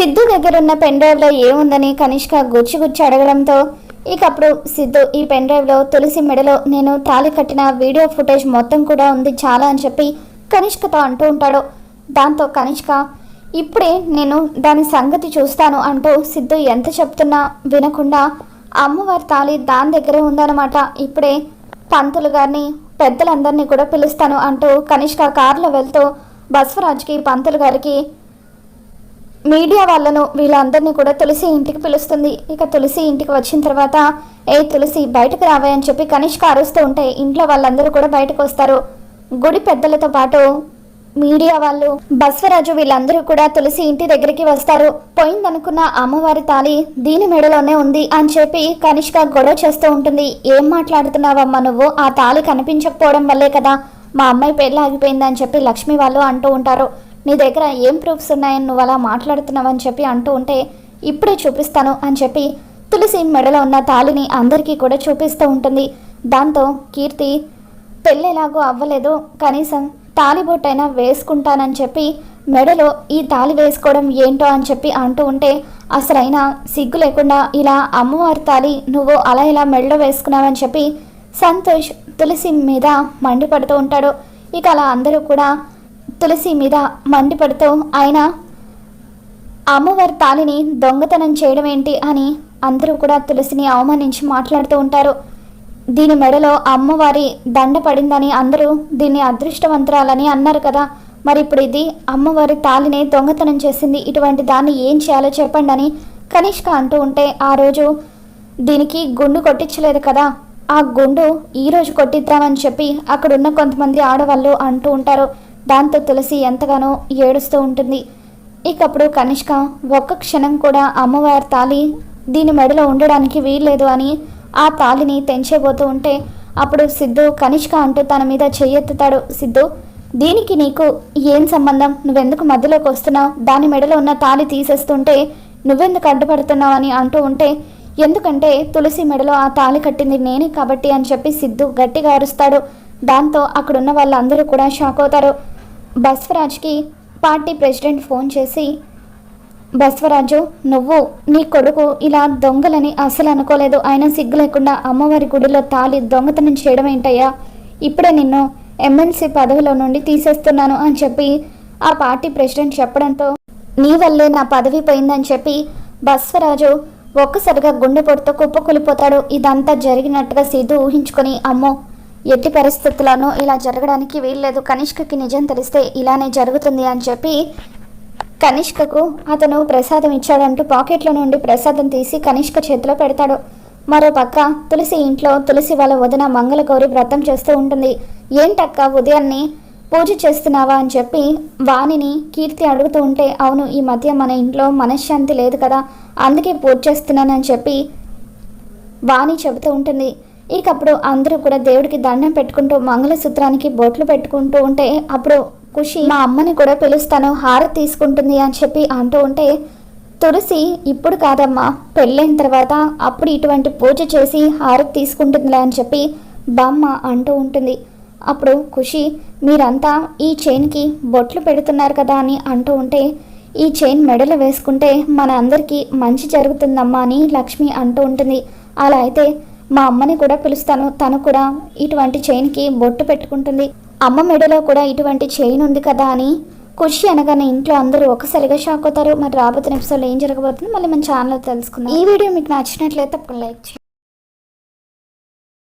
సిద్ధు దగ్గర ఉన్న పెన్ డ్రైవ్లో ఏముందని కనిష్క గుచ్చి గుచ్చి అడగడంతో ఇక అప్పుడు సిద్ధు ఈ పెన్ డ్రైవ్లో తులసి మెడలో నేను తాళి కట్టిన వీడియో ఫుటేజ్ మొత్తం కూడా ఉంది చాలా అని చెప్పి కనిష్కతో అంటూ ఉంటాడు. దాంతో కనిష్క ఇప్పుడే నేను దాని సంగతి చూస్తాను అంటూ సిద్ధు ఎంత చెప్తున్నా వినకుండా అమ్మవారి తాళి దాని దగ్గరే ఉందన్నమాట. ఇప్పుడే పంతులు గారిని పెద్దలందరినీ కూడా పిలుస్తాను అంటూ కనిష్క కారులో వెళ్తూ బస్వరాజ్కి పంతులు గారికి మీడియా వాళ్ళను వీళ్ళందరినీ కూడా తులసి ఇంటికి పిలుస్తుంది. ఇక తులసి ఇంటికి వచ్చిన తర్వాత ఏ తులసి బయటకు రావే అని చెప్పి కనిష్క అరుస్తూ ఉంటే ఇంట్లో వాళ్ళందరూ కూడా బయటకు వస్తారు. గుడి పెద్దలతో పాటు మీడియా వాళ్ళు బస్వరాజు వీళ్ళందరూ కూడా తులసి ఇంటి దగ్గరికి వస్తారు. పోయిందనుకున్న అమ్మవారి తాళి దీని మెడలోనే ఉంది అని చెప్పి కనిష్క గొడవ చేస్తూ ఉంటుంది. ఏం మాట్లాడుతున్నావమ్మా నువ్వు? ఆ తాళి కనిపించకపోవడం వల్లే కదా మా అమ్మాయి పెళ్ళి ఆగిపోయింది అని చెప్పి లక్ష్మి వాళ్ళు అంటూ ఉంటారు. నీ దగ్గర ఏం ప్రూఫ్స్ ఉన్నాయని నువ్వు అలా మాట్లాడుతున్నావని చెప్పి అంటూ ఉంటే ఇప్పుడే చూపిస్తాను అని చెప్పి తులసి మెడలో ఉన్న తాళిని అందరికీ కూడా చూపిస్తూ ఉంటుంది. దాంతో కీర్తి పెళ్ళెలాగో అవ్వలేదు కనీసం తాలిబొట్టైనా వేసుకుంటానని చెప్పి మెడలో ఈ తాళి వేసుకోవడం ఏంటో అని చెప్పి అంటూ ఉంటే అసలైనా సిగ్గు లేకుండా ఇలా అమ్మవారి తాళి నువ్వు అలా ఇలా మెడలో వేసుకున్నావని చెప్పి సంతోష్ తులసి మీద మండిపడుతూ ఉంటాడు. ఇక అలా అందరూ కూడా తులసి మీద మండిపడుతూ ఆయన అమ్మవారి తాళిని దొంగతనం చేయడం ఏంటి అని అందరూ కూడా తులసిని అవమానించి మాట్లాడుతూ ఉంటారు. దీని మెడలో అమ్మవారి దండ పడిందని అందరూ దీన్ని అదృష్టవంతురాలని అన్నారు కదా. మరి ఇప్పుడు ఇది అమ్మవారి తాళిని దొంగతనం చేసింది. ఇటువంటి దాన్ని ఏం చేయాలో చెప్పండి అని కనిష్క అంటూ ఉంటే ఆ రోజు దీనికి గుండు కొట్టించలేదు కదా. ఆ గుండు ఈ రోజు కొట్టిద్దామని చెప్పి అక్కడున్న కొంతమంది ఆడవాళ్ళు అంటూ ఉంటారు. దాంతో తులసి ఎంతగానో ఏడుస్తూ ఉంటుంది. ఇకప్పుడు కనిష్క ఒక్క క్షణం కూడా అమ్మవారి తాళి దీని మెడలో ఉండడానికి వీల్లేదు అని ఆ తాళిని తెంచేబోతూ ఉంటే అప్పుడు సిద్ధు కనిష్క అంటూ తన మీద చెయ్యెత్తుతాడు. సిద్ధు దీనికి నీకు ఏం సంబంధం? నువ్వెందుకు మధ్యలోకి వస్తున్నావు? దాని మెడలో ఉన్న తాళి తీసేస్తుంటే నువ్వెందుకు అడ్డుపడుతున్నావు? అని అంటూ ఉంటే ఎందుకంటే తులసి మెడలో ఆ తాళి కట్టింది నేనే కాబట్టి అని చెప్పి సిద్ధు గట్టిగా అరుస్తాడు. దాంతో అక్కడున్న వాళ్ళందరూ కూడా షాక్ అవుతారు. బస్వరాజ్కి పార్టీ ప్రెసిడెంట్ ఫోన్ చేసి బస్వరాజు నువ్వు నీ కొడుకు ఇలా దొంగలని అసలు అనుకోలేదు. ఆయన సిగ్గు లేకుండా అమ్మవారి గుడిలో తాళి దొంగతనం చేయడం ఏంటయ్యా? ఇప్పుడే నిన్ను ఎమ్మెల్సీ పదవిలో నుండి తీసేస్తున్నాను అని చెప్పి ఆ పార్టీ ప్రెసిడెంట్ చెప్పడంతో నీ వల్లే నా పదవి పోయిందని చెప్పి బస్వరాజు ఒక్కసారిగా గుండెపోటుతో కుప్పకూలిపోతాడు. ఇదంతా జరిగినట్టుగా సిద్ధు ఊహించుకొని అమ్మో ఎట్టి పరిస్థితుల్లోనూ ఇలా జరగడానికి వీల్లేదు. కనిష్కకి నిజం తెలిస్తే ఇలానే జరుగుతుంది అని చెప్పి కనిష్కకు అతను ప్రసాదం ఇచ్చాడంటూ పాకెట్లో నుండి ప్రసాదం తీసి కనిష్క చేతిలో పెడతాడు. మరో పక్క తులసి ఇంట్లో తులసి వాళ్ళ వదిన మంగళగౌరి వ్రతం చేస్తూ ఉంటుంది. ఏంటక్క ఉదయాన్నే పూజ చేస్తున్నావా? అని చెప్పి వాణిని కీర్తి అడుగుతూ ఉంటే అవును ఈ మధ్య మన ఇంట్లో మనశ్శాంతి లేదు కదా అందుకే పూజ చేస్తున్నానని చెప్పి వాణి చెబుతూ ఉంటుంది. ఇక అప్పుడు అందరూ కూడా దేవుడికి దండం పెట్టుకుంటూ మంగళసూత్రానికి బొట్లు పెట్టుకుంటూ ఉంటే అప్పుడు ఖుషి మా అమ్మని కూడా పిలుస్తాను హారతి తీసుకుంటుంది అని చెప్పి అంటూ ఉంటే తులసి ఇప్పుడు కాదమ్మా పెళ్ళైన తర్వాత అప్పుడు ఇటువంటి పూజ చేసి హారతి తీసుకుంటుందిలే అని చెప్పి బామ్మ అంటూ ఉంటుంది. అప్పుడు ఖుషి మీరంతా ఈ చైన్కి బొట్లు పెడుతున్నారు కదా అని అంటూ ఉంటే ఈ చైన్ మెడలు వేసుకుంటే మన అందరికీ మంచి జరుగుతుందమ్మా అని లక్ష్మి అంటూ ఉంటుంది. అలా అయితే మా అమ్మని కూడా పిలుస్తాను. తను కూడా ఇటువంటి చైన్కి బొట్టు పెట్టుకుంటుంది. అమ్మ మెడలో కూడా ఇటువంటి చైన్ ఉంది కదా అని ఖుషి అనగానే ఇంట్లో అందరూ ఒకసారిగా షాక్ అవుతారు. మరి రాబోతున్న ఎపిసోడ్లో ఏం జరగబోతుంది మళ్ళీ మన ఛానల్లో తెలుసుకుందాం. ఈ వీడియో మీకు నచ్చినట్లయితే తప్పకుండా లైక్ చేయండి.